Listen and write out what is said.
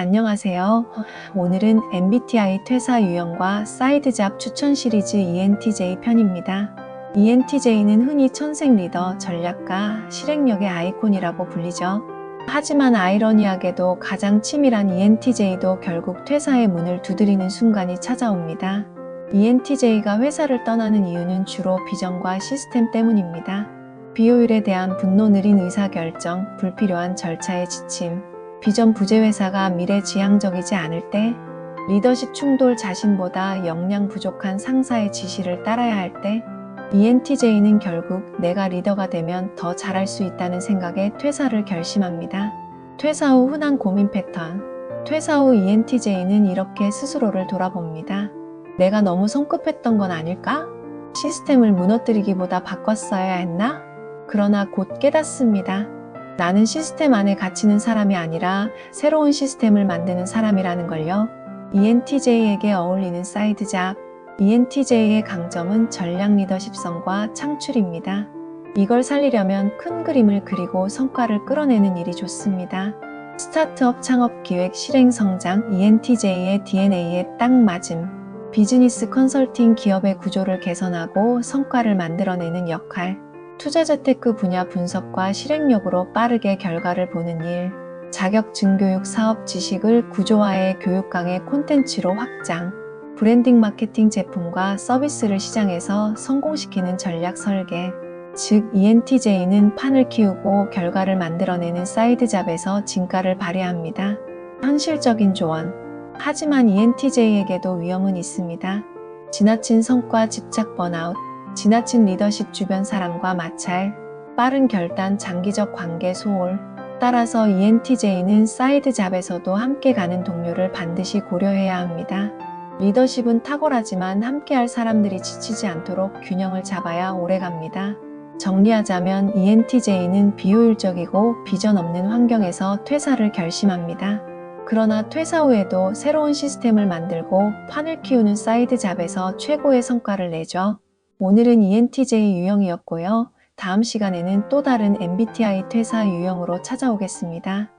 안녕하세요. 오늘은 MBTI 퇴사 유형과 사이드 잡 추천 시리즈 ENTJ 편입니다. ENTJ는 흔히 천생 리더, 전략가, 실행력의 아이콘이라고 불리죠. 하지만 아이러니하게도 가장 치밀한 ENTJ도 결국 퇴사의 문을 두드리는 순간이 찾아옵니다. ENTJ가 회사를 떠나는 이유는 주로 비전과 시스템 때문입니다. 비효율에 대한 분노 느린 의사결정, 불필요한 절차에 지침, 비전 부재 회사가 미래지향적이지 않을 때, 리더십 충돌 자신보다 역량 부족한 상사의 지시를 따라야 할 때, ENTJ는 결국 내가 리더가 되면 더 잘할 수 있다는 생각에 퇴사를 결심합니다. 퇴사 후 흔한 고민 패턴. 퇴사 후 ENTJ는 이렇게 스스로를 돌아봅니다. 내가 너무 성급했던 건 아닐까? 시스템을 무너뜨리기보다 바꿨어야 했나? 그러나 곧 깨닫습니다. 나는 시스템 안에 갇히는 사람이 아니라 새로운 시스템을 만드는 사람이라는 걸요. ENTJ에게 어울리는 사이드 잡. ENTJ의 강점은 전략 리더십성과 창출입니다. 이걸 살리려면 큰 그림을 그리고 성과를 끌어내는 일이 좋습니다. 스타트업 창업 기획 실행 성장 ENTJ의 DNA에 딱 맞음. 비즈니스 컨설팅 기업의 구조를 개선하고 성과를 만들어내는 역할. 투자 재테크 분야 분석과 실행력으로 빠르게 결과를 보는 일. 자격증 교육 사업 지식을 구조화해 교육 강의 콘텐츠로 확장. 브랜딩 마케팅 제품과 서비스를 시장에서 성공시키는 전략 설계. 즉, ENTJ는 판을 키우고 결과를 만들어내는 사이드 잡에서 진가를 발휘합니다. 현실적인 조언. 하지만 ENTJ에게도 위험은 있습니다. 지나친 성과 집착 번아웃, 지나친 리더십 주변 사람과 마찰, 빠른 결단 장기적 관계 소홀. 따라서 ENTJ는 사이드 잡에서도 함께 가는 동료를 반드시 고려해야 합니다. 리더십은 탁월하지만 함께할 사람들이 지치지 않도록 균형을 잡아야 오래갑니다. 정리하자면 ENTJ는 비효율적이고 비전 없는 환경에서 퇴사를 결심합니다. 그러나 퇴사 후에도 새로운 시스템을 만들고 판을 키우는 사이드 잡에서 최고의 성과를 내죠. 오늘은 ENTJ 유형이었고요. 다음 시간에는 또 다른 MBTI 퇴사 유형으로 찾아오겠습니다.